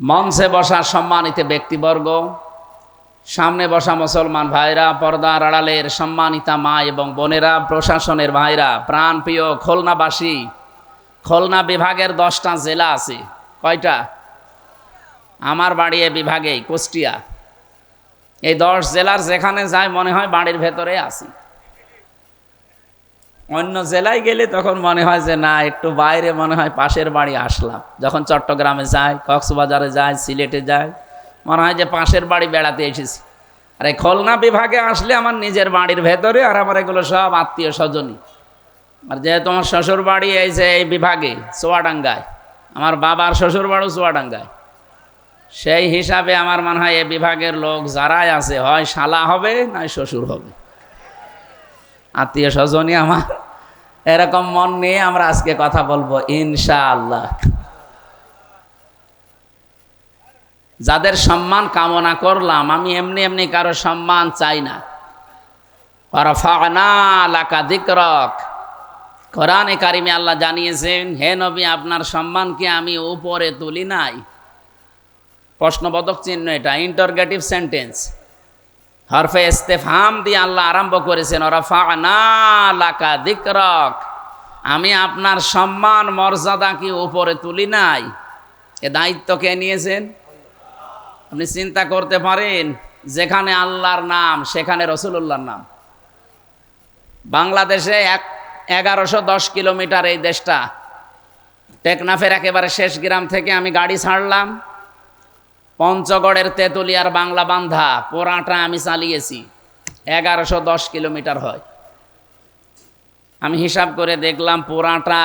মঞ্চে বসা সম্মানিত ব্যক্তিবর্গ, সামনে বসা মুসলমান ভাইরা, পর্দার আড়ালের সম্মানিতা মা এবং বোনেরা, প্রশাসনের ভাইরা, প্রাণপ্রিয় খুলনাবাসী, খুলনা বিভাগের দশটা জেলা আছে। কয়টা? আমার বাড়ি এ বিভাগেই, কুষ্টিয়া। এই দশ জেলার যেখানে যায় মনে হয় বাড়ির ভেতরে আছি। অন্য জেলায় গেলে তখন মনে হয় যে, না, একটু বাইরে মনে হয় পাশের বাড়ি আসলাম। যখন চট্টগ্রামে যায় কক্সবাজারে যায় সিলেটে যায় মনে হয় যে পাশের বাড়ি বেড়াতে এসেছি। আর এই খুলনা বিভাগে আসলে আমার নিজের বাড়ির ভেতরে আর আমার এগুলো সব আত্মীয় স্বজনই। আর যেহেতু আমার শ্বশুর বাড়ি এই যে এই বিভাগে, চুয়াডাঙ্গায়, আমার বাবার শ্বশুর বাড়িও চুয়াডাঙ্গায়। সেই হিসাবে আমার মনে হয় এ বিভাগের লোক যারাই আছে, হয় শালা হবে, নয় শ্বশুর হবে। আত্মীয় স্বজনই আমার। এরকম মন নিয়ে আমরা আজকে কথা বলব, ইনশাআল্লাহ। যাদের সম্মান কামনা করলাম, আমি এমনি এমনি কারও সম্মান চাই না। কোরআনে কারিমে আল্লাহ জানিয়েছেন, হে নবী, আপনার সম্মানকে আমি উপরে তুলি নাই। প্রশ্নবোধক চিহ্ন এটা ইন্টারগেটিভ সেন্টেন্স হরফে ইস্তেফাম দিয়ে আল্লাহ আরম্ভ করেছেন লাকা দিকরক। আমি আপনার সম্মান, মর্যাদা কি উপরে তুলি নাই? এ দায়িত্ব কে নিয়েছেন? আপনি চিন্তা করতে পারেন, যেখানে আল্লাহর নাম, সেখানে রসুল্লাহর নাম। বাংলাদেশে এক, এগারোশো দশ কিলোমিটার এই দেশটা। টেকনাফের একেবারে শেষ গ্রাম থেকে আমি গাড়ি ছাড়লাম। পঞ্চগড়ের তেঁতুলিয়ার বাংলা বান্ধা, পোড়াটা আমি চালিয়েছি। এগারোশো দশ কিলোমিটার হয়। আমি হিসাব করে দেখলাম পোড়াটা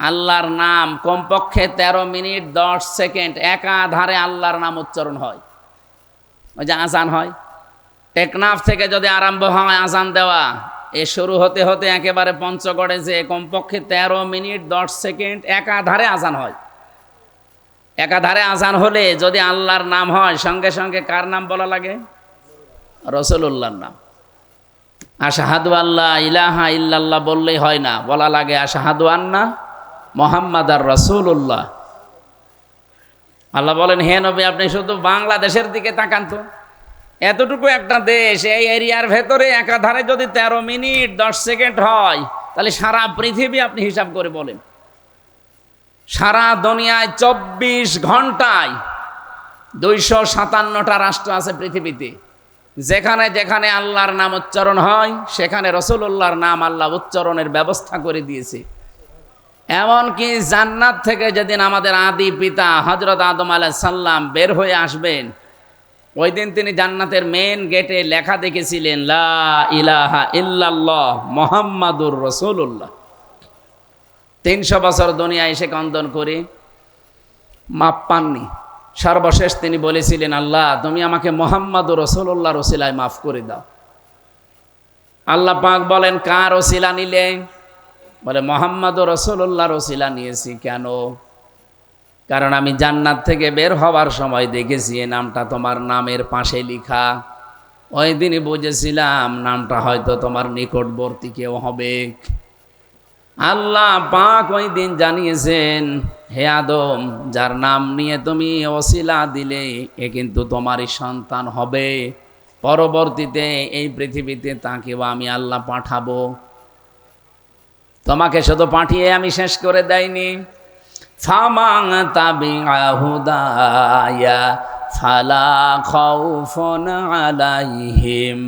আল্লাহর নাম, কমপক্ষে ১৩ মিনিট দশ সেকেন্ড, একাধারে আল্লাহর নাম উচ্চারণ হয়। ওই যে আজান হয়। টেকনাফ থেকে যদি আরম্ভ হয় আজান দেওয়া, এ শুরু হতে হতে একেবারে পঞ্চগড়ে যে কমপক্ষে ১৩ মিনিট দশ সেকেন্ড, একাধারে আজান হয়। একাধারে আজান হলে যদি আল্লাহর নাম হয়, সঙ্গে সঙ্গে কার নাম বলা লাগে? রসুল্লাহর নাম। আশাহাদু আল্লাহ ইলাহা ইল্লাল্লাহ বললেই হয় না, বলা লাগে আশাহাদু আন্না মোহাম্মদ আর রসুল্লাহ আল্লাহ বলেন, হে নবী, আপনি শুধু বাংলাদেশের দিকে তাকান তো। এতটুকু একটা দেশ, এই এরিয়ার ভেতরে একাধারে যদি ১৩ মিনিট, দশ সেকেন্ড হয়, তাহলে সারা পৃথিবী আপনি হিসাব করে বলেন। সারা দুনিয়ায় চব্বিশ ঘন্টায় দুইশো সাতান্নটা রাষ্ট্র আছে পৃথিবীতে। যেখানে যেখানে আল্লাহর নাম উচ্চারণ হয়, সেখানে রসুল্লাহর নাম আল্লাহ উচ্চারণের ব্যবস্থা করে দিয়েছে। এমনকি জান্নাত থেকে যেদিন আমাদের আদি পিতা হজরত আদম আলাহ সাল্লাম বের হয়ে আসবেন ওই দিন তিনি জান্নাতের মেন গেটে লেখা দেখেছিলেন, লা ইলাহা ইল্লাল্লাহ মোহাম্মদুর রসুল্লাহ তিনশো বছর দুনিয়া এসে কন্দন করে। মাপ পাননি। সর্বশেষ তিনি বলেছিলেন, আল্লাহ, তুমি আমাকে মোহাম্মদ রসুল্লাহ রসিলায় মাফ করে দাও। আল্লাহ পাক বলেন, কার রসিলা নিলে? বলে, মোহাম্মদ রসুল্লাহ রসিলা নিয়েছি কেন? কারণ আমি জান্নাত থেকে বের হওয়ার সময় দেখেছি এই নামটা তোমার নামের পাশে লিখা। ওই দিনই বুঝেছিলাম, নামটা হয়তো তোমার নিকটবর্তী কেউ হবে। আল্লাহ পাক ওই দিন জানিয়েছেন, হে আদম, যার নাম নিয়ে তুমি অশিলা দিলে, এ কিন্তু তোমারই সন্তান হবে। পরবর্তীতে এই পৃথিবীতে তাকেও আমি আল্লাহ পাঠাবো। তোমাকে শুধু পাঠিয়ে আমি শেষ করে দেয়নি। ফালা খাউফুন আলাইহিম।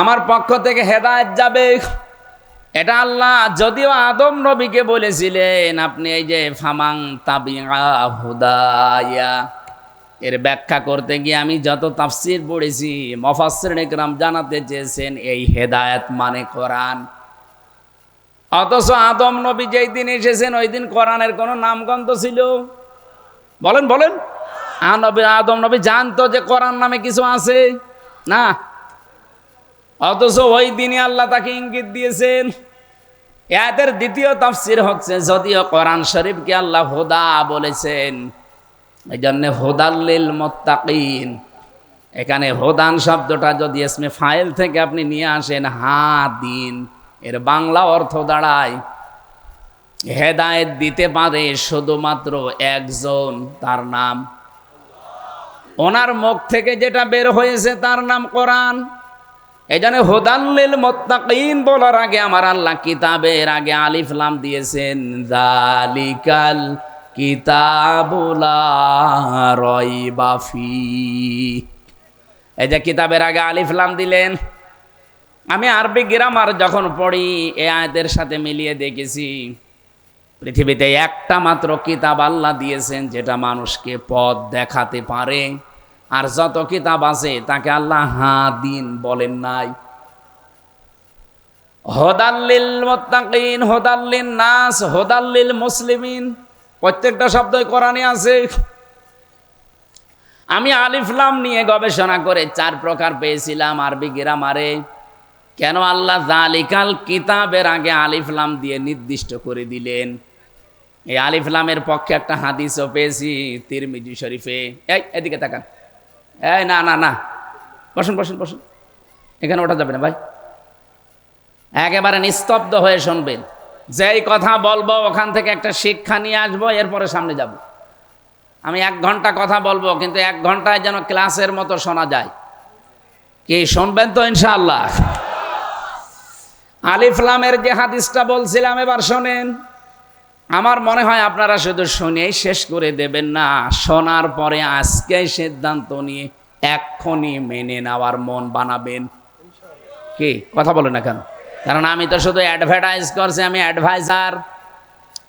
আমার পক্ষ থেকে হেদায়েত যাবে। এটা আল্লাহ যদিও আদম নবীকে বলেছিলেন, আপনি এই যে ফামাং তাবিআ হুদায়া, এর ব্যাখ্যা করতে গিয়ে আমি যত তাফসির পড়েছি মফাসির একরাম জানাতে চেয়েছেন, এই হেদায়েত মানে কোরআন। অথচ আদম নবী যেই দিন এসেছেন, ওই দিন কোরআনের কোনো নামগন্ধ ছিল। বলেন বলেন। নবী আদম, নবী জানতো যে কোরআন নামে কিছু আছে? না। অথচ ওই দিনই আল্লাহ তাকে ইঙ্গিত দিয়েছেন। এদের দ্বিতীয় তাফসির হচ্ছে, যদিও কোরআন শরীফকে আল্লাহ হোদা বলেছেন এই জন্যে হোদাল্লিল মোত্তাকিন। এখানে হোদান শব্দটা যদি এসমে ফাইল থেকে আপনি নিয়ে আসেন হা দিন এর বাংলা অর্থ দাঁড়ায়। হেদায়েত দিতে পারে শুধুমাত্র একজন, তার নাম। ওনার মুখ থেকে যেটা বের হয়েছে, তার নাম কোরআন। এই জন্য হোদাল্লিল মোত্তাকিন বলার আগে আমার আল্লাহ কিতাবের আগে আলিফ লাম দিয়েছেন জালিকাল কিতাবুলা রয়বাফি এই যে কিতাবের আগে আলিফ লাম দিলেন। আমি আরবি গ্রামার যখন পড়ি, এ আয়াতের সাথে মিলিয়ে দেখেছি। পৃথিবীতে একটা মাত্র কিতাব আল্লাহ দিয়েছেন, যেটা মানুষকে পথ দেখাতে পারে। আর যত কিতাব আছে, তাকে আল্লাহ হা দিন বলেন নাই। হোদাল্লিল মোত্তাকিন হোদাল্লিন নাস হোদাল্লিল মুসলিমিন প্রত্যেকটা শব্দই কোরআনে আছে। আমি আলিফলাম নিয়ে গবেষণা করে চার প্রকার পেয়েছিলাম আরবি গ্রামারে। কেন আল্লাহ জালিকাল কিতাবের আগে আলিফলাম দিয়ে নির্দিষ্ট করে দিলেন? এই আলিফলামের পক্ষে একটা হাদিসও পেয়েছি, তিরমিজি শরীফে। এই, এদিকে তাকান। এই, না না না। বসুন বসুন বসুন। এখানে ওঠা যাবে না ভাই। একেবারে নিস্তব্ধ হয়ে শুনবেন। যেই কথা বলব, ওখান থেকে একটা শিক্ষা নিয়ে আসব, এরপরে সামনে যাব। আমি এক ঘণ্টা কথা বলব, কিন্তু এক ঘন্টায় যেন ক্লাসের মতো শোনা যায়। কি শুনবেন তো, ইনশাআল্লাহ। আলিফলামের যে হাদিসটা বলছিলাম, এবার শোনেন। আমার মনে হয় আপনারা শুধু শুনেই শেষ করে দেবেন না, শোনার পরে আজকে সিদ্ধান্ত নিয়ে এক্ষুনি মেনে নেওয়ার মন বানাবেন। কি? কথা বলে না কেন? কারণ আমি তো শুধু অ্যাডভার্টাইজ করছি, আমি অ্যাডভাইজার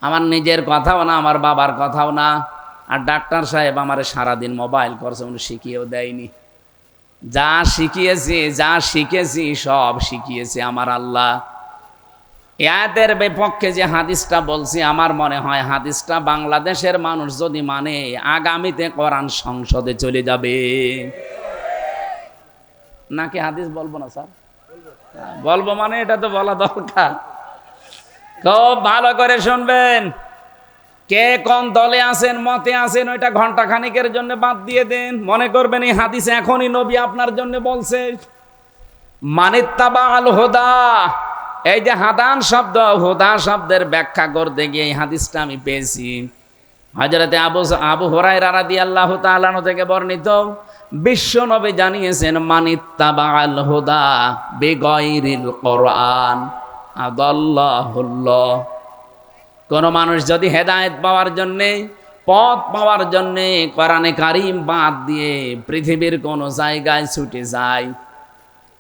আমার নিজের কথাও না, আমার বাবার কথাও না। আর ডাক্তার সাহেব আমার সারাদিন মোবাইল করছে, উনি শিখিয়েও দেয়নি। যা শিখিয়েছি, যা শিখেছি, সব শিখিয়েছে আমার আল্লাহ। এদের বিপক্ষে যে হাদিসটা বলছি, আমার মনে হয় হাদিসটা বাংলাদেশের মানুষ যদি মানে আগামীতে কোরআন সংসদে চলে যাবে। নাকি হাদিস বলব না, স্যার? বলব মানে এটা তো বলা দরকার। খুব ভালো করে শুনবেন। কে কোন দলে আছেন, মতে আছেন, ওইটা ঘণ্টা খানিকের জন্য বাদ দিয়ে দেন। মনে করবেন এই হাদিস এখনই নবী আপনার জন্য বলছে। মানিত্তাবা আল হোদা এই যে হাদান শব্দ, হুদা শব্দের ব্যাখ্যা করতে গিয়ে এই হাদিসটা আমি পেয়েছি। হজরতে আবু আবু হরাই রাদি আল্লাহ তালানো থেকে বর্ণিত, বিশ্ব নবী জানিয়েছেন মানিত্তাবা আল হুদা বেগয়রিল কোরআন। আদাল্লাহুল্লাহ। কোন মানুষ যদি হেদায়েত পাওয়ার জন্যে, পথ পাওয়ার জন্যে কোরআনে কারিম বাদ দিয়ে পৃথিবীর কোনো জায়গায় ছুটে যায়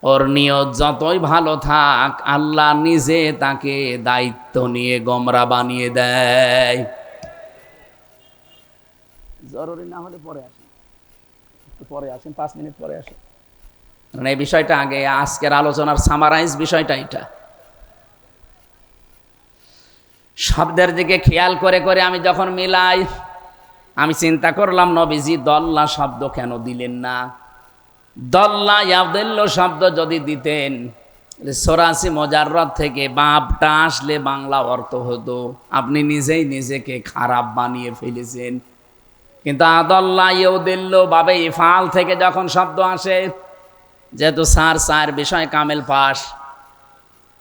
ওর নিয়ত যতই ভালো থাক, আল্লাহ নিজে তাকে দায়িত্ব নিয়ে গমরা বানিয়ে দেয়। জরুরি না হলে পরে আসেন। পরে আসেন, পাঁচ মিনিট পরে আসেন। কারণ এই বিষয়টা আগে, আজকের আলোচনার সামারাইজ বিষয়টা এটা। শব্দের দিকে খেয়াল করে করে আমি যখন মিলাই, আমি চিন্তা করলাম, নবীজি দল্লা শব্দ কেন দিলেন না? দল্লা ইয়াবদুল্ল শব্দ যদি দিতেন সরাসি মজাররত থেকে বাপটা আসলে বাংলা অর্থ হতো। আপনি নিজেই নিজেকে খারাপ বানিয়ে ফেলেছেন। কিন্তু আদল্লা ইউদিল্ল বাবে ইফাল থেকে যখন শব্দ আসে, যেহেতু সার সার বিষয় কামেল পাশ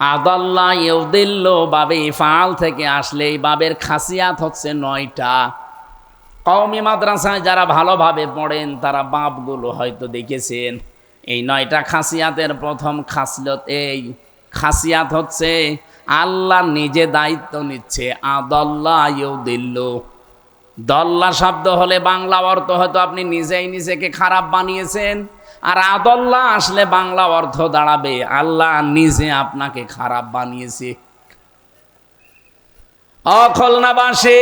আদল্লা ইউদিল্ল বাবে ইফাল থেকে আসলে এই বাবের খাসিয়াত হচ্ছে নয়টা। কওমি মাদ্রাসায় যারা ভালোভাবে পড়েন, তারা বাপগুলো হয়তো দেখেছেন, এই নয়টা খাসিয়াতের প্রথম খাসিয়ত এই। খাসিয়াত হচ্ছে, আল্লাহ নিজে দায়িত্ব নিচ্ছে, আদল্লা ইউদিল্ল। দল্লা শব্দ হলে বাংলা অর্থ হয়তো আপনি নিজেই নিজেকে খারাপ বানিয়েছেন, আর আদল্লা আসলে বাংলা অর্থ দাঁড়াবে, আল্লাহ নিজে আপনাকে খারাপ বানিয়েছে। অখলনাবাসী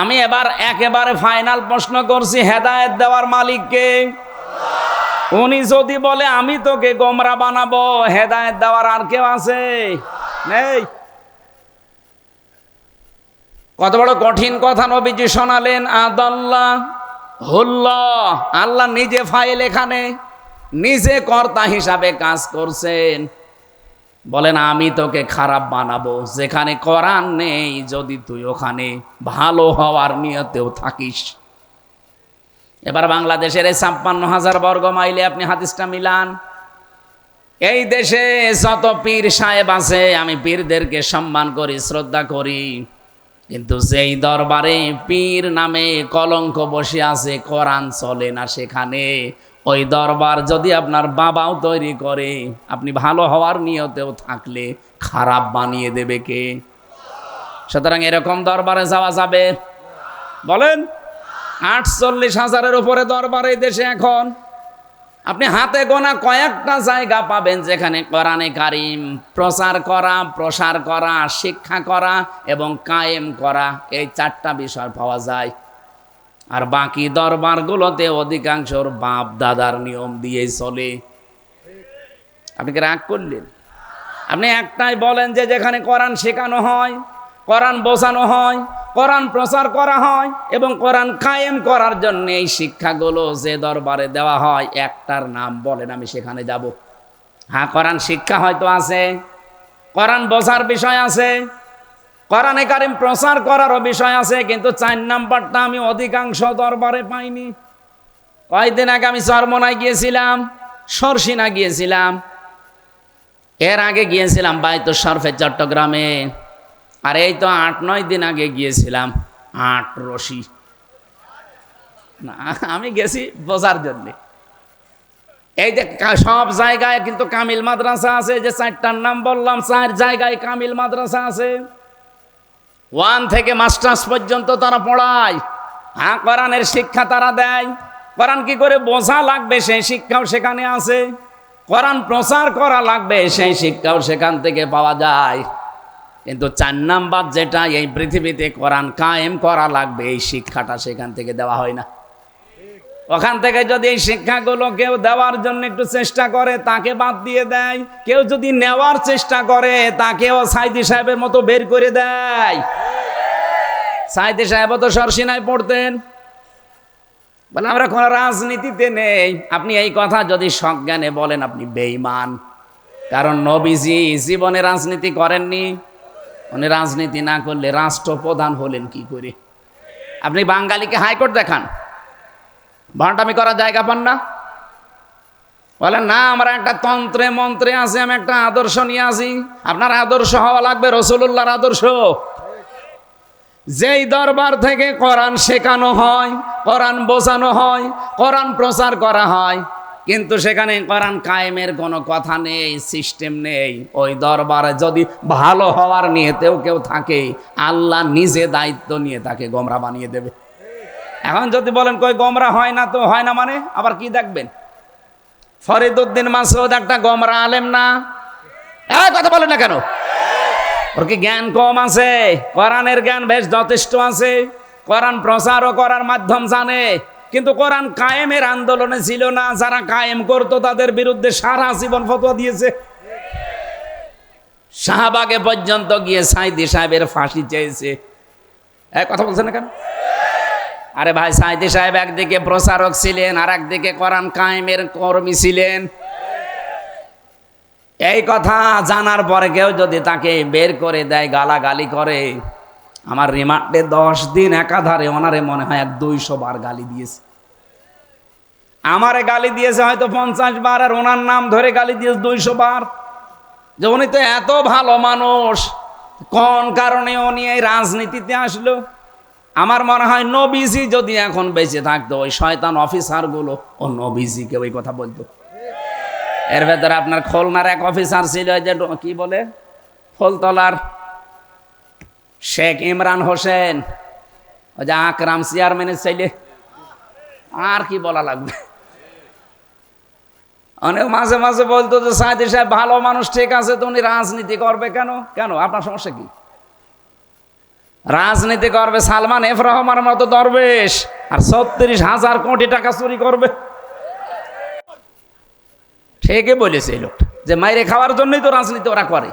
আমি এবার একেবারে ফাইনাল প্রশ্ন করছি, হেদায়েত দেওয়ার মালিককে। উনি যদি বলে, আমি তোকে গোমরা বানাবো, হেদায়েত দেওয়ার আর কেউ আছে? নেই। কত বড় কঠিন কথা নবীজি শোনালেন, আদাল্লাহ, হুল্লাহ, আল্লাহ নিজে ফাইল এখানে, নিজে কর্তা হিসাবে কাজ করছেন। বলেন, আমি তোকে খারাপ বানাবো। যেখানে করার নেই, যদি তুই ওখানে ভালো হওয়ার নিয়তেও থাকিস। এবার বাংলাদেশের এই ছাপ্পান্ন হাজার বর্গ মাইলে আপনি হাদিসটা মিলান। এই দেশে যত পীর সাহেব আছে, আমি পীরদেরকে সম্মান করি, শ্রদ্ধা করি। কিন্তু যেই দরবারে পীর নামে কলঙ্ক বসে আছে, কোরআন চলে না সেখানে। ওই দরবার যদি আপনার বাবাও তৈরি করে, আপনি ভালো হওয়ার নিয়তেও থাকলে খারাপ বানিয়ে দেবে কে? সুতরাং এরকম দরবারে যাওয়া যাবে? বলেন, আটচল্লিশ হাজারের উপরে দরবার এই দেশে এখন। আপনি হাতে গোনা কয়েকটা জায়গা পাবেন যেখানে কোরআনে কারিম, প্রচার করা, প্রসার করা, শিক্ষা করা এবং কায়েম করা, এই চারটা বিষয় পাওয়া যায়। আর বাকি দরবারগুলোতে অধিকাংশর বাপ দাদার নিয়ম দিয়েই চলে। আপনি কি রাগ করলেন? আপনি একটাই বলেন যে যেখানে কোরআন শেখানো হয়, কোরআন বোঝানো হয়, কোরআন প্রচার করা হয় এবং কোরআন কায়েম করার জন্য এই শিক্ষাগুলো যে দরবারে দেওয়া হয়, একটার নাম বলেন, আমি সেখানে যাব। হ্যাঁ কোরআন শিক্ষা হয়তো আছে, কোরআন বোঝার বিষয় আছে কোরআনে কারিম প্রচার করারও বিষয় আছে, কিন্তু চার নাম্বারটা আমি অধিকাংশ দরবারে পাইনি। কয়েকদিন আগে আমি চরমনায় গিয়েছিলাম, সরসিনা গিয়েছিলাম। এর আগে গিয়েছিলাম বাইতো শরফে, চট্টগ্রামে। আর এই তো আট, নয় দিন আগে গিয়েছিলাম, আট রশি। না, আমি গেছি বোঝার জন্যে। এই যে সব জায়গায় কিন্তু কামিল মাদ্রাসা আছে, যে চারটার নাম বললাম, চার জায়গায় কামিল মাদ্রাসা আছে। ওয়ান থেকে মাস্টার্স পর্যন্ত তারা পড়ায়। হ্যাঁ কোরআনের শিক্ষা তারা দেয়। কোরআন কি করে বোঝা লাগবে? সেই শিক্ষাও সেখানে আছে। কোরআন প্রচার করা লাগবে, সেই শিক্ষাও সেখান থেকে পাওয়া যায়। কিন্তু চার নাম্বার যেটা, এই পৃথিবীতে কোরআন কায়েম করা লাগবে, এই শিক্ষাটা সেখান থেকে দেওয়া হয় না। ওখান থেকে যদি এই শিক্ষাগুলো কেউ দেওয়ার জন্য একটু চেষ্টা করে, তাকে বাদ দিয়ে দেয়। কেউ যদি নেওয়ার চেষ্টা করে, তাকেও সাইদি সাহেবের মতো বের করে দেয়। সাইদি সাহেব তো সরসিনায় পড়তেন। বলে, আমরা কোনো রাজনীতিতে নেই। আপনি এই কথা যদি সজ্ঞানে বলেন, আপনি বেইমান কারণ নবীজি জীবনে রাজনীতি করেননি। উনি রাজনীতি না করলে রাষ্ট্রপ্রধান হলেন কি করে? আপনি বাঙালিকে হাইকোর্ট দেখান। ভাঁটামি করার জায়গা পান না? বলেন, না, আমার একটা তন্ত্রে, মন্ত্রে আছে, আমি একটা আদর্শ নিয়ে আসি। আপনার আদর্শ হওয়া লাগবে রসুল্লাহর আদর্শ। যেই দরবার থেকে কোরআন শেখানো হয়, কোরআন বোঝানো হয়, কোরআন প্রচার করা হয়, কিন্তু সেখানে কোরআন কায়েমের কোনো কথা নেই, সিস্টেম নেই। ওই দরবারে যদি ভালো হওয়ার নিয়েতেও কেউ থাকে, আল্লাহ নিজে দায়িত্ব নিয়ে তাকে গোমরা বানিয়ে দেবে। এখন যদি বলেন, কই, গমরা হয় না তো, হয় না মানে? আবার কি দেখবেন? ফরিদুদ্দিন মাসুদ একটা গমরা আলেম না? এই কথা বলেন না কেন? ওর কি জ্ঞান কম আছে? কোরআনের জ্ঞান বেশ যথেষ্ট আছে। কোরআন প্রচারও করার মাধ্যম জানে। কিন্তু কোরআন কায়েমের আন্দোলনে ছিল না। যারা কায়েম করতো, তাদের বিরুদ্ধে সারা জীবন ফতোয়া দিয়েছে। শাহবাগে পর্যন্ত গিয়ে সাইদি সাহেবের ফাঁসি চেয়েছে। এক কথা বলছেন না কেন? আরে ভাই সাইদি সাহেব একদিকে প্রচারক ছিলেন আর একদিকে কোরআন কায়েমের কর্মী ছিলেন। এই কথা জানার পরে কেউ যদি তাকে বের করে দেয়, গালাগালি করে, আমার রিমান্ডে দশ দিন একাধারে ওনারে মনে হয় এক দুইশো বার গালি দিয়েছে। আমারে গালি দিয়েছে হয়তো পঞ্চাশ বার, আর ওনার নাম ধরে গালি দিয়েছে দুইশো বার। যে উনি তো এত ভালো মানুষ, কোন কারণে উনি এই রাজনীতিতে আসলো? আমার মনে হয় নবীজি যদি এখন বেঁচে থাকতো, ওই শয়তান অফিসারগুলো, ও নবীজিকে ওই কথা বলতো। এর ভেতরে আপনার খুলনার এক অফিসার ছিল যে কি বলে? ফুলতলার শেখ ইমরান হোসেন। ওই যে আকরাম চেয়ারম্যানের ছেলে। আর কি বলা লাগবে? অনেক মাঝে মাঝে বলতো যে সাইদি সাহেব, ভালো মানুষ ঠিক আছে, তো উনি রাজনীতি করবে কেন? কেন? আপনার সমস্যা কি? রাজনীতি করবে সালমান এফ রহমানের মতো দরবেশ আর ছত্রিশ হাজার কোটি টাকা চুরি করবে। ঠিকই বলেছে এই লোকটা, যে মাইরে খাওয়ার জন্যই তো রাজনীতি ওরা করে।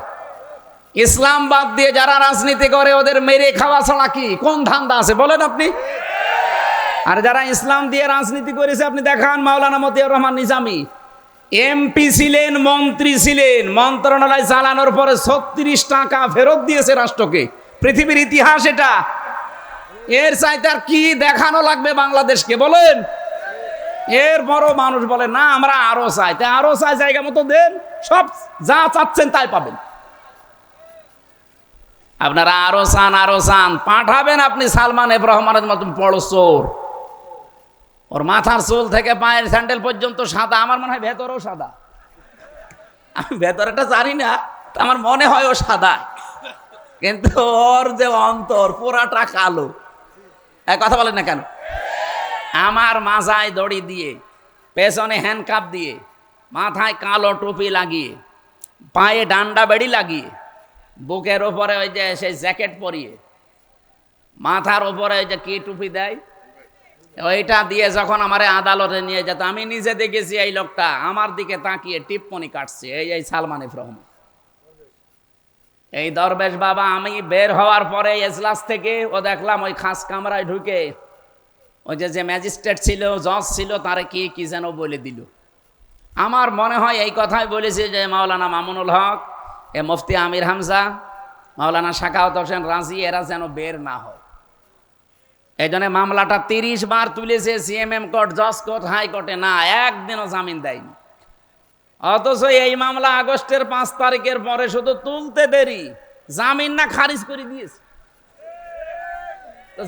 ইসলাম বাদ দিয়ে যারা রাজনীতি করে ওদের মেরে খাওয়া ছাড়া কি? কোন ধান্দা আছে বলেন আপনি? আর যারা ইসলাম দিয়ে রাজনীতি করেছে, আপনি দেখান মাওলানা মতিয়ার রহমান নিজামি। এমপি ছিলেন, মন্ত্রী ছিলেন, মন্ত্রণালয় চালানোর পরে ছত্রিশ টাকা ফেরত দিয়েছে রাষ্ট্রকে। পৃথিবীর ইতিহাস এটা। এর চাইতে আর কি দেখানো লাগবে বাংলাদেশকে, বলেন? এর বড় মানুষ বলে, না, আমরা আরও চাই। তা আরও চাই জায়গা মতো দেন, সব যা চাচ্ছেন তাই পাবেন। আপনারা আরও চান আরও চান। পাঠাবেন আপনি সালমান এফ রহমানের মতন বড় চোর। ওর মাথার চুল থেকে পায়ের স্যান্ডেল পর্যন্ত সাদা। আমার মনে হয় ভেতরেও সাদা। আমি ভেতরটা জানি না আমার মনে হয় ও সাদা। কিন্তু ওর যে অন্তর পুরাটা কালো। এক কথা বলেন না কেন? আমার মাথায় দড়ি দিয়ে, পেছনে হ্যান্ডকাপ দিয়ে, মাথায় কালো টুপি লাগিয়ে, পায়ে ডান্ডা বেড়ি লাগিয়ে, বুকের ওপরে ওই যে সেই জ্যাকেট পরিয়ে, মাথার ওপরে ওই যে কি টুপি দেয়? ওইটা দিয়ে যখন আমারে আদালতে নিয়ে যেত, আমি নিজে দেখেছি এই লোকটা, আমার দিকে তাকিয়ে টিপ্পনি কাটছে, এই এই সালমান রহমান এই দরবেশ বাবা, আমি বের হওয়ার পরে এজলাস থেকে ও দেখলাম ওই খাস কামরায় ঢুকে ওই যে যে ম্যাজিস্ট্রেট ছিল, জজ ছিল, তারে কি কি যেন বলে দিল। আমার মনে হয় এই কথাই বলেছে যে, মাওলানা মামুনুল হক, এ মুফতি আমির হামজা, মাওলানা শাকাওত হোসেন রাজি, এরা যেন বের না হয়। এই জন্য মামলাটা তিরিশ বার তুলেছে, সিএমএম কোর্ট, জজ কোর্ট, হাইকোর্টে না, একদিনও জামিন দেয়নি। অথচ এই মামলা আগস্টের পাঁচ তারিখের পরে শুধু তুলতে দেরি, জামিন না খারিজ করে দিয়েছে।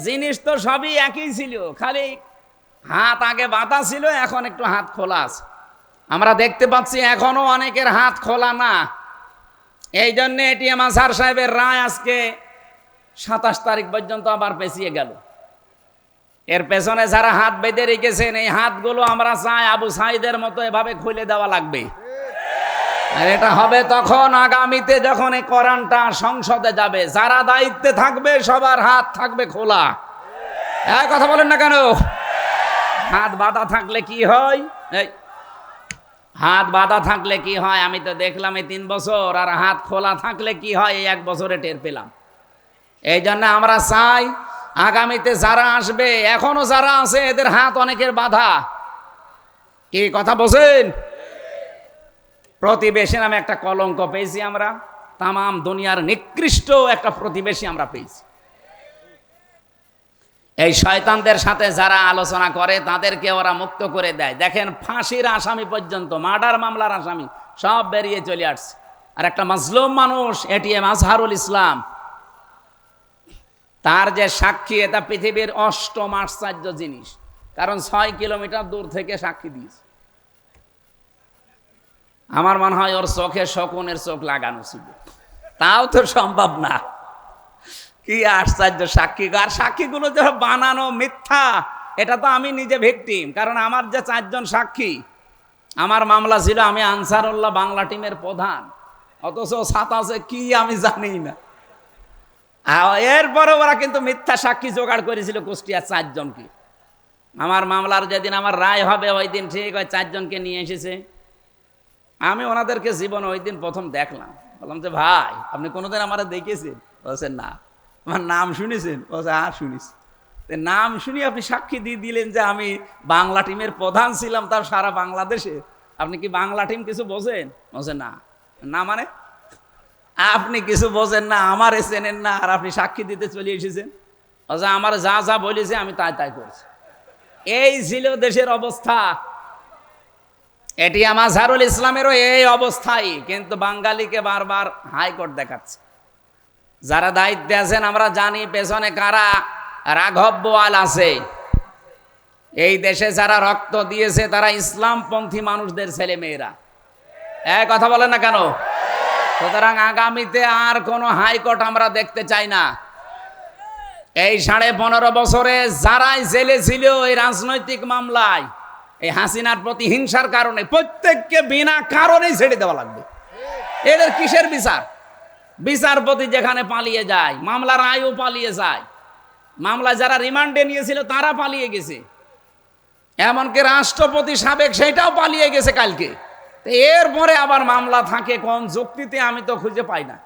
জিনিস তো সবই একই ছিল, খালি হাত আগে বাতা ছিল, এখন একটু হাত খোলা আছে। আমরা দেখতে পাচ্ছি এখনও অনেকের হাত খোলা না। এই জন্য এটিএম আসার সাহেবের রায় আজকে সাতাশ তারিখ পর্যন্ত আবার পেছিয়ে গেল। এর পেছনে যারা হাত বেঁধে রেখেছেন, এই হাতগুলো আমরা চাই আবু সাইদের মতো এভাবে খুলে দেওয়া লাগবে। আর এটা হবে তখন আগামীতে যখন এই কোরআনটা সংসদে যাবে, যারা দায়িত্বে থাকবে, সবার হাত থাকবে খোলা। হ্যাঁ কথা বলেন না কেন? হাত বাঁধা থাকলে কি হয়? হাত বাঁধা থাকলে কি হয়? আমি তো দেখলাম এই তিন বছর, আর হাত খোলা থাকলে কি হয়? এই এক বছরে টের পেলাম। এই জন্য আমরা চাই আগামীতে যারা আসবে, এখনও যারা আছে, এদের হাত অনেকের বাধা। কি কথা বলছেন? প্রতিবেশী নামে একটা কলঙ্ক পেয়েছি আমরা। তামাম দুনিয়ার নিকৃষ্ট একটা প্রতিবেশী আমরা পেয়েছি। এই শয়তানদের সাথে যারা আলোচনা করে, তাদেরকে ওরা মুক্ত করে দেয়। দেখেন, ফাঁসির আসামি পর্যন্ত, মার্ডার মামলার আসামি, সব বেরিয়ে চলে আসছে। আর একটা মাজলুম মানুষ এটিএম আজহারুল ইসলাম তার যে সাক্ষী, এটা পৃথিবীর অষ্টম আশ্চর্য জিনিস। কারণ ছয় কিলোমিটার দূর থেকে সাক্ষী দিয়েছে। আমার মনে হয় ওর চোখে শকুনের চোখ লাগানো ছিল। তাও তো সম্ভব না। কি আশ্চর্য সাক্ষী। আর সাক্ষীগুলো যে বানানো মিথ্যা, এটা তো আমি নিজে ভিকটিম। কারণ আমার যে চারজন সাক্ষী, আমার মামলা ছিল আমি আনসারুল্লাহ বাংলা টিমের প্রধান। অথচ সাতাশে কি আমি জানি না। এরপরে ওরা কিন্তু মিথ্যা সাক্ষী জোগাড় করেছিল কুষ্টিয়ার চারজনকে। আমার মামলার যেদিন আমার রায় হবে, ওই দিন ঠিক ওই চারজনকে নিয়ে এসেছে। আমি ওনাদেরকে জীবন ওই দিন প্রথম দেখলাম। বললাম যে, ভাই, আপনি কোনোদিন আমার দেখেছেন? বলছেন না। আমার নাম শুনেছেন? বলছে হ্যাঁ শুনিস নাম শুনি আপনি সাক্ষী দিয়ে দিলেন যে, আমি বাংলা টিমের প্রধান ছিলাম তার সারা বাংলাদেশে। আপনি কি বাংলা টিম কিছু বোঝেন? বলছেন না। না মানে? আপনি কিছু বোঝেন না, আমার চেনেন না, আর আপনি সাক্ষী দিতে চলে এসেছেন। অথচ আমার যা যা বলেছে আমি তাই তাই করছি। এই ছিল দেশের অবস্থা। এটি আমার জারুল ইসলামেরও এই অবস্থাই, কিন্তু বাঙালিকে বারবার হাইকোর্ট দেখাচ্ছে। যারা দায়িত্বে আছেন, আমরা জানি পেছনে কারা রাঘব বোয়াল আছে। এই দেশে যারা রক্ত দিয়েছে, তারা ইসলামপন্থী মানুষদের ছেলে মেয়েরা এক কথা বলেন না কেন? সুতরাং আগামীতে আর কোনো হাইকোর্ট আমরা দেখতে চাই না। এই সাড়ে পনেরো বছরে যারাই জেলে ছিল এই রাজনৈতিক মামলায়, এই হাসিনার প্রতি হিংসার কারণে প্রত্যেককে বিনা কারণেই ছেড়ে দেওয়া লাগবে। এদের কিসের বিচার? বিচারপতি যেখানে পালিয়ে যায়, মামলার আয়ও পালিয়ে যায়। মামলা যারা রিমান্ডে নিয়েছিল তারা পালিয়ে গেছে। এমনকি রাষ্ট্রপতি সাবেক সেটাও পালিয়ে গেছে কালকে। তো এরপরে আবার মামলা থাকে, কোন যুক্তিতে আমি তো খুঁজে পাই না।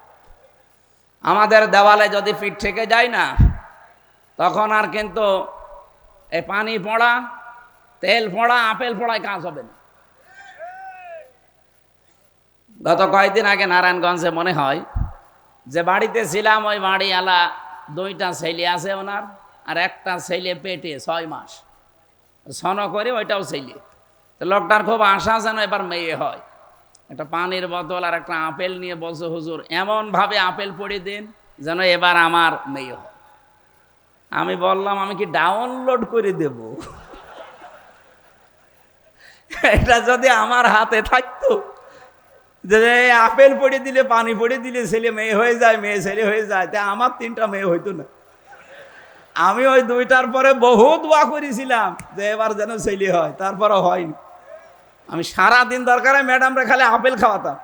আমাদের দেওয়ালে যদি পিঠ থেকে যায় না, তখন আর কিন্তু এই পানি পড়া, তেল পড়া, আপেল পড়ায় কাজ হবে না। গত কয়েকদিন আগে নারায়ণগঞ্জে মনে হয় যে বাড়িতে ছিলাম, ওই বাড়িওয়ালা দুইটা ছেলে আছে ওনার, আর একটা ছেলে পেটে ছয় মাস। সন করে ওইটাও ছেলে। লোকটার খুব আশা যেন এবার মেয়ে হয়। একটা পানির বোতল আর একটা আপেল নিয়ে বলছে, হুজুর, এমনভাবে আপেল পড়ে দিন যেন এবার আমার মেয়ে হয়। আমি বললাম, আমি কি ডাউনলোড করে দেব? এটা যদি আমার হাতে থাকতো, যে আপেল পড়ে দিলে, পানি পড়ে দিলে ছেলে মেয়ে হয়ে যায়, মেয়ে ছেলে হয়ে যায়, তা আমার তিনটা মেয়ে হইতো না। আমি ওই দুইটার পরে বহু দোয়া করেছিলাম যে এবার যেন ছেলে হয় তারপরে হয়নি। আমি সারা দিন দরকারে ম্যাডামরা খালি আপেল খাওয়াতাম।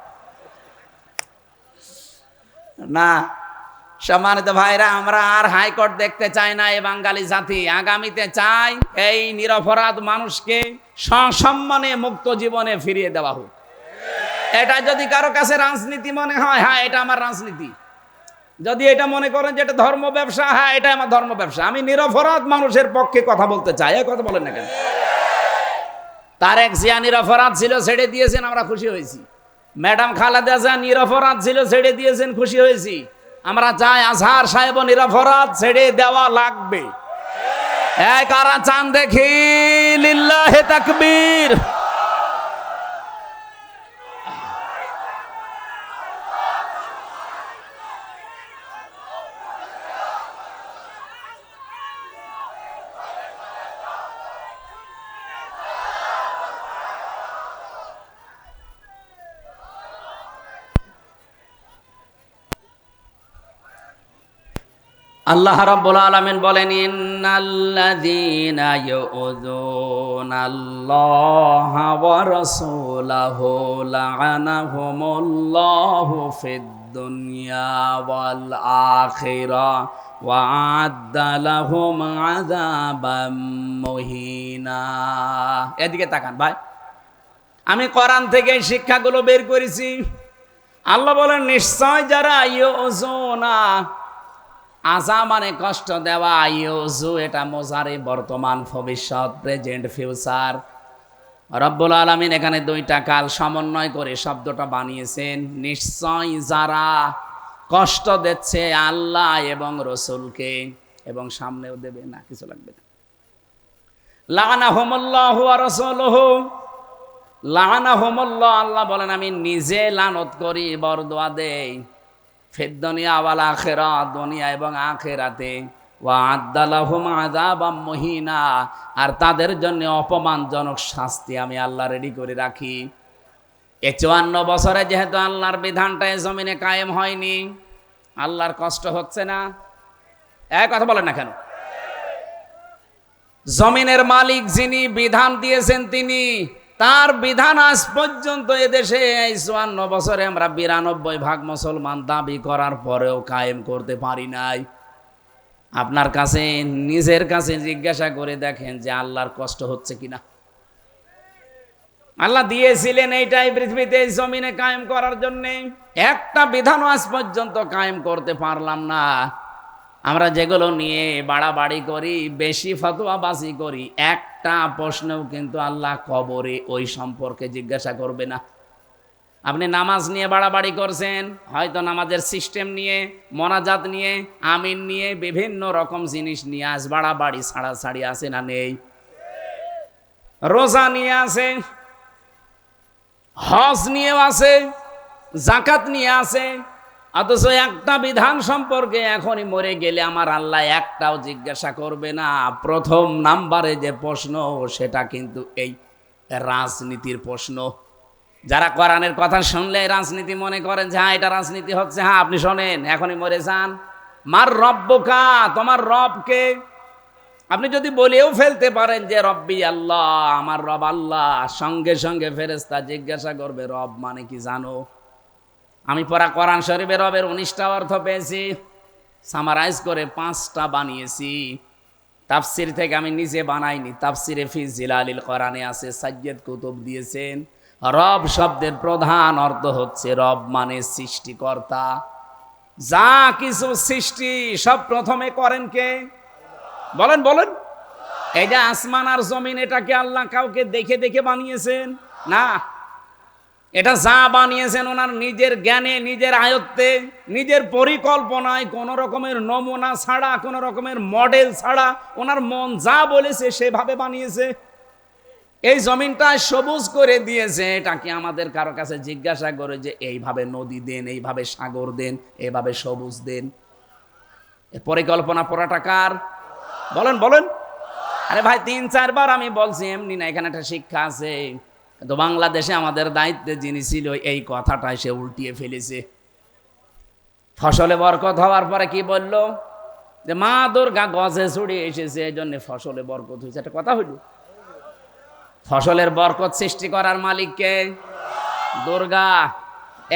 না, সম্মানিত ভাইরা, আমরা আর হাইকোর্ট দেখতে চাই না এই বাঙালি জাতি। আগামীতে চাই এই নিরপরাধ মানুষকে সসম্মানে মুক্ত জীবনে ফিরিয়ে দেওয়া হোক। এটা যদি কারও কাছে রাজনীতি মনে হয় হ্যাঁ এটা আমার রাজনীতি। যদি এটা মনে করেন যে এটা ধর্ম ব্যবসা হ্যাঁ এটা আমার ধর্ম ব্যবসা। আমি নিরপরাধ মানুষের পক্ষে কথা বলতে চাই কথা বলেন না কেন? তার এক জিয়া অপরাধ ছিল, ছেড়ে দিয়েছেন, আমরা খুশি হয়েছি। ম্যাডাম খালেদা জিয়া নিরপরাধ ছিল, ছেড়ে দিয়েছেন, খুশি হয়েছি। আমরা চাই আজহার সাহেব নিরপরাধ, ছেড়ে দেওয়া লাগবে। কারা চান দেখি, লিল্লাহে তাকবীর। আল্লাহ রাব্বুল আলামিন বলেন, ইন্নাল্লাযীনা ইউযুনাল্লাহা ওয়া রাসূলাহু লা'আনাহুমুল্লাহু ফিদ দুনিয়া ওয়াল আখিরাহ ওয়া আ'আদ্দা লাহুম আযাবাম মুহিনা। এদিকে তাকান ভাই, আমি কোরআন থেকে শিক্ষাগুলো বের করেছি। আল্লাহ বলেন, নিশ্চয় যারা ইউযুনা আজা মানে কষ্ট দেওয়া ইউজু এটা মোজারে বর্তমান ভবিষ্যৎ, প্রেজেন্ট ফিউচার। রব্বুল আলমিন এখানে দুইটা কাল সমন্বয় করে শব্দটা বানিয়েছেন। নিশ্চয় যারা কষ্ট দিচ্ছে আল্লাহ এবং রসুলকে, এবং সামনেও দেবে না, কিছু লাগবে না। লাগানা হোমল্লাহ রসুলহ লাগানা হোমল্লাহ আল্লাহ বলেন, আমি নিজে লানত করি, বরদোয়া দেই। ফের দুনিয়া ওয়াল আখেরা দুনিয়া এবং আখেরাতে। মুহিনা। আর তাদের জন্য অপমানজনক শাস্তি আমি আল্লাহ রেডি করে রাখি। এ চুয়ান্ন বছরে যেহেতু আল্লাহর বিধানটা জমিনে কায়েম হয়নি, আল্লাহর কষ্ট হচ্ছে না? এক কথা বলেন না কেন? জমিনের মালিক যিনি বিধান দিয়েছেন তিনি তার বিধান আজ পর্যন্ত এদেশে এই চুয়ান্ন বছরে আমরা বিরানব্বই ভাগ মুসলমান দাবি করার পরেও কায়েম করতে পারি নাই। আপনার কাছে, নিজের কাছে জিজ্ঞাসা করে দেখেন যে আল্লাহর কষ্ট হচ্ছে কিনা। আল্লাহ দিয়েছিলেন এইটাই পৃথিবীতে এই জমিনে কায়েম করার জন্য। একটা বিধান আজ পর্যন্ত কায়েম করতে পারলাম না। আমরা যেগুলো নিয়ে বাড়াবাড়ি করি, বেশি ফতোয়াবাজি করি একটা প্রশ্নও কিন্তু আল্লাহ কবরে ওই সম্পর্কে জিজ্ঞাসা করবে না। আপনি নামাজ নিয়ে বাড়াবাড়ি করছেন, হয়তো নামাজের সিস্টেম নিয়ে, মনাজাত নিয়ে, আমিন নিয়ে, বিভিন্ন রকম জিনিস নিয়ে আজ বাড়াবাড়ি ছাড়াছাড়ি আছে না নেই? রোজা নিয়ে আছে, হজ নিয়েও আছে জাকাত নিয়ে আছে অথচ একটা বিধান সম্পর্কে এখনই মরে গেলে আমার আল্লাহ একটাও জিজ্ঞাসা করবে না। প্রথম নাম্বারে যে প্রশ্ন, সেটা কিন্তু এই রাজনীতির প্রশ্ন। যারা কোরআনের কথা শুনলে রাজনীতি মনে করেন যে হ্যাঁ এটা রাজনীতি হচ্ছে। হ্যাঁ আপনি শোনেন, এখনই মরে যান। মার রব্বকা, তোমার রবকে। আপনি যদি বলেও ফেলতে পারেন যে, রব্বি আল্লাহ, আমার রব আল্লাহ। সঙ্গে সঙ্গে ফেরেস্তা জিজ্ঞাসা করবে, রব মানে কি জানো? আমি পড়া কোরআন শরীফের রবের উনিশটা অর্থ পেয়েছি সামারাইজ করে পাঁচটা বানিয়েছি। তাফসির থেকে আমি নিজে বানাইনি, তাফসিরে ফি জিলালিল কোরআনে আছে, সাজ্জেদ কুতুব দিয়েছেন। রব শব্দের প্রধান অর্থ হচ্ছে রব মানে সৃষ্টিকর্তা। যা কিছু সৃষ্টি, সব প্রথমে করেন কে? বলেন বলেন। এই যে আসমান আর জমিন, এটাকে আল্লাহ কাউকে দেখে দেখে বানিয়েছেন? না। এটা যা বানিয়েছেন ওনার নিজের জ্ঞানে, নিজের আয়ত্তে, নিজের পরিকল্পনায় কোনো রকমের নমুনা ছাড়া, কোনো রকমের মডেল ছাড়া ওনার মন যা বলেছে সেভাবে বানিয়েছে। এই জমিনটা সবুজ করে দিয়েছে, এটা কি আমাদের কারও কাছে জিজ্ঞাসা করে যে এইভাবে নদী দেন, এইভাবে সাগর দেন, এইভাবে সবুজ দেন? পরিকল্পনা পড়াটা কার? বলেন বলেন। আরে ভাই, তিন, চারবার আমি বলছি, এমনি না, এখানে একটা শিক্ষা আছে। কিন্তু বাংলাদেশে আমাদের দায়িত্বে যিনি ছিল, এই কথাটাই সে উল্টিয়ে ফেলেছে। ফসলে বরকত হওয়ার পরে কি বলল? যে মা দুর্গা গজে ছড়িয়ে এসেছে, এই জন্য ফসলে বরকত হয়েছে। একটা কথা হইল? ফসলের বরকত সৃষ্টি করার মালিককে দুর্গা।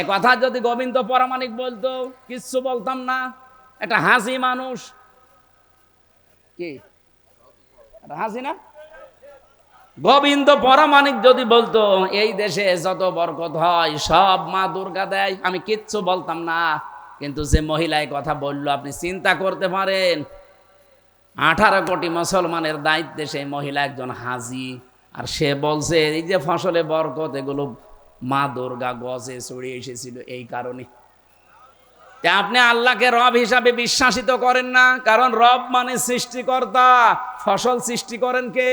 এ কথা যদি গোবিন্দ পরামানিক বলতো, কিচ্ছু বলতাম না। একটা হাসি মানুষ। কি? হাসি না? গোবিন্দ পরামানিক যদি বলতো, এই দেশে যত বরকত হয়, সব মা দুর্গা দেয়। আমি কিচ্ছু বলতাম না। কিন্তু যে মহিলায় কথা বলল, আপনি চিন্তা করতে পারেন, আঠারো কোটি মুসলমানের দায়িত্বে সেই মহিলা একজন হাজি। আর সে বলছে, এই যে ফসলে বরকত, এগুলো মা দুর্গা গজে ছড়িয়ে এসেছিল এই কারণে। আপনি আল্লাহকে রব হিসাবে বিশ্বাসিত করেন না, কারণ রব মানে সৃষ্টিকর্তা। ফসল সৃষ্টি করেন কে?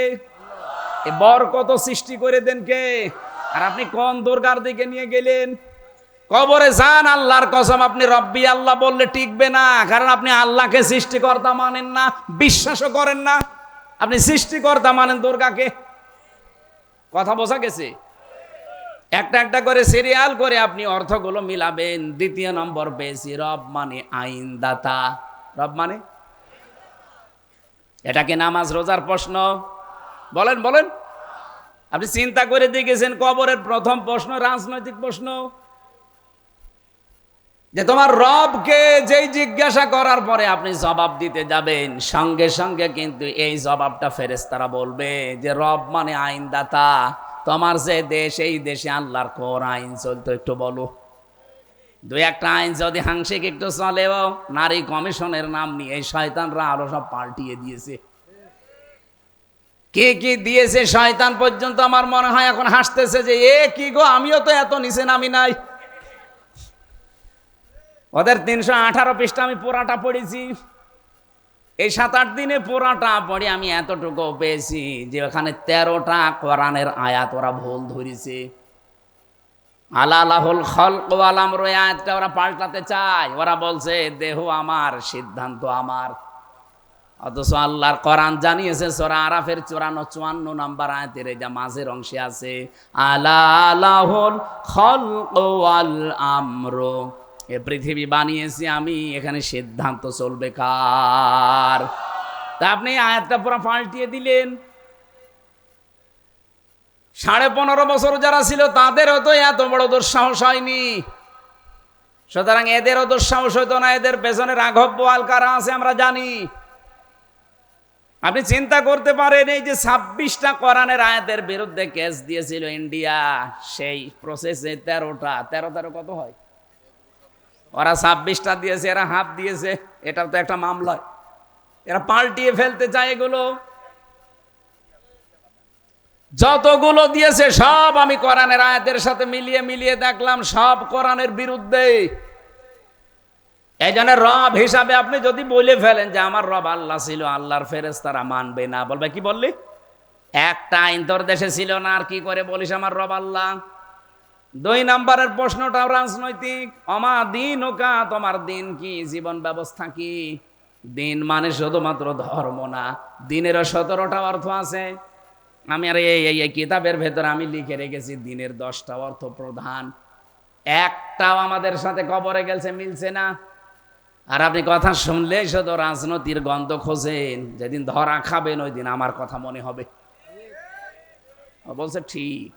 এ বরকত সৃষ্টি করে দেন কে? আর আপনি কোন দুর্গার দিকে নিয়ে গেলেন? কবরে যান, আল্লাহর কসম, আপনি রব্বি আল্লাহ বললে টিকবে না, কারণ আপনি আল্লাহকে সৃষ্টিকর্তা মানেন না, বিশ্বাসও করেন না। আপনি সৃষ্টিকর্তা মানেন দুর্গাকে। কথা বোঝা গেছে? একটা একটা করে সিরিয়াল করে আপনি অর্থগুলো মিলাবেন। দ্বিতীয় নম্বর পেয়েছি, রব মানে আইনদাতা। রব মানে? এটা কি নামাজ, রোজার প্রশ্ন? বলেন বলেন। আপনি চিন্তা করে দেখেছেন কবরের প্রথম প্রশ্ন, রাজনৈতিক প্রশ্ন? যে তোমার রবকে যেই জিজ্ঞাসা করার পরে আপনি জবাব দিতে যাবেন, সঙ্গে সঙ্গে কিন্তু এই জবাবটা ফেরেস্তারা বলবে যে, রব মানে আইনদাতা। তোমার যে দেশ, এই দেশে আল্লাহর কোর আইন চলতো একটু বলো। দুই একটা আইন যদি হাংসিক একটু চলেও, নারী কমিশনের নাম নিয়ে শয়তানরা আরও সব পাল্টিয়ে দিয়েছে। কে কি দিয়েছে শয়তান পর্যন্ত আমার মনে হয় এখন হাসতেছে যে, এ কি গো, আমিও তো এত নিচে নামি নাই। ওদের তিনশো আঠারো পৃষ্ঠা আমি পোড়াটা পড়েছি। এই সাত আট দিনে পোড়াটা পড়ে আমি এতটুকু পেয়েছি যে, ওখানে তেরোটা কোরআনের আয়াত ওরা ভুল ধরেছে। আলা আলাহুল খলক আলাম রয়ে আয়াতটা ওরা পাল্টাতে চায়। ওরা বলছে, দেহ আমার, সিদ্ধান্ত আমার। অথচ আল্লাহর কোরআন জানিয়েছে, সোরা আরাফের চুরানো চুয়ান্ন নাম্বার আয়াতের, এই যা মাঝের অংশে আছে, আলা আলাহুল এ পৃথিবী বানিয়েছি আমি, এখানে সিদ্ধান্ত চলবে কার? তা আপনি আয়াতটা পুরো পাল্টিয়ে দিলেন। সাড়ে পনেরো বছর যারা ছিল, তাদেরও তো এত বড় দুঃসাহস হয়নি। সুতরাং এদেরও দুঃসাহস হইতো না, এদের পেছনে রাঘব বোয়াল কারা আছে, আমরা জানি। আপনি চিন্তা করতে পারেন, এই যে ছাব্বিশটা কোরআনের আয়াতের বিরুদ্ধে কেস দিয়েছিল ইন্ডিয়া, সেই প্রসেসে তেরোটা, তেরো তেরো কত হয়? ওরা ছাব্বিশটা দিয়েছে, এরা হাফ দিয়েছে, এটাও তো একটা মামলা। এরা পাল্টিয়ে ফেলতে চায় এগুলো। যতগুলো দিয়েছে, সব আমি কোরআনের আয়াতের সাথে মিলিয়ে মিলিয়ে দেখলাম, সব কোরআনের বিরুদ্ধে এই জন্য রব হিসাবে আপনি যদি বলে ফেলেন যে আমার রব আল্লাহ ছিল, আল্লাহর ফেরেস তারা মানবে না, বলবে কি বললি? একটা আইন তোর দেশে ছিল না, আর কি করে বলিস আমার রব আল্লাহ? দুই নাম্বারের প্রশ্নটাও রাজনৈতিক। অমা দিন ওকা তোমার দিন কি, জীবন ব্যবস্থা কি? দিন মানে শুধুমাত্র ধর্ম না, দিনেরও সতেরোটা অর্থ আছে। আমি আর এই এই এই কিতাবের ভেতরে আমি লিখে রেখেছি, দিনের দশটা অর্থ প্রধান। একটাও আমাদের সাথে কবরে গেছে মিলছে না। আর আপনি কথা শুনলে শুধু রাজনীতির গন্ধ খোঁজেন। যেদিন ধরা খাবেন, ওই দিন আমার কথা মনে হবে। বলছে, ঠিক।